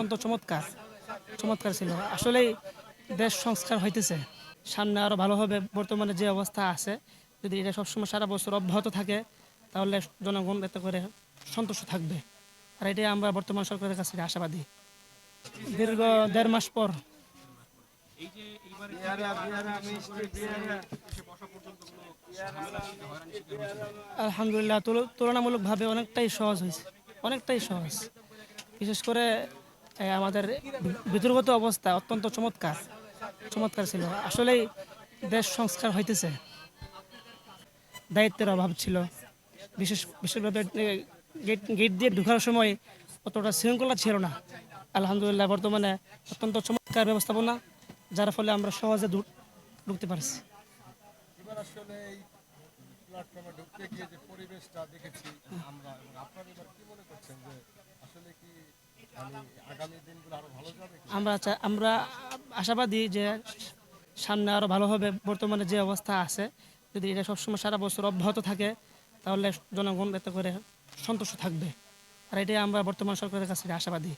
অত্যন্ত চমৎকার চমৎকার ছিল। আসলেই দেশ সংস্কার হইতেছে। সামনে আরও ভালো হবে, বর্তমানে যে অবস্থা আছে, যদি এটা সবসময় সারা বছর অব্যাহত থাকে, তাহলে জনগণ এতে করে সন্তুষ্ট থাকবে। আর এটাই আমরা বর্তমান সরকারের কাছে আশাবাদী। দীর্ঘ দেড় মাস পর আলহামদুলিল্লাহ তুলনামূলকভাবে অনেকটাই সহজ হয়েছে অনেকটাই সহজ। বিশেষ করে আমাদের বিতর্গত অবস্থা অত্যন্ত চমৎকার চমৎকার ছিল। আসলেই দেশ সংস্কার হইতেছে। দায়িত্বের অভাব ছিল। বিশেষ, বিশেষভাবে গেট গেট দিয়ে ঢোকার সময় অতটা শৃঙ্খলা ছিল না। আলহামদুলিল্লাহ, বর্তমানে অত্যন্ত চমৎকার ব্যবস্থাপনা, যার ফলে আমরা সহজে ঢুকতে পারছি। আসলে প্ল্যাটফর্মে ঢুকতে গিয়ে যে পরিবেশটা দেখেছি আমরা আমরা আমরা আশাবাদী যে সামনে আরও ভালো হবে, বর্তমানে যে অবস্থা আছে, যদি এটা সবসময় সারা বছর অব্যাহত থাকে, তাহলে জনগণ এতে করে সন্তুষ্ট থাকবে। আর এটাই আমরা বর্তমান সরকারের কাছে আশাবাদী।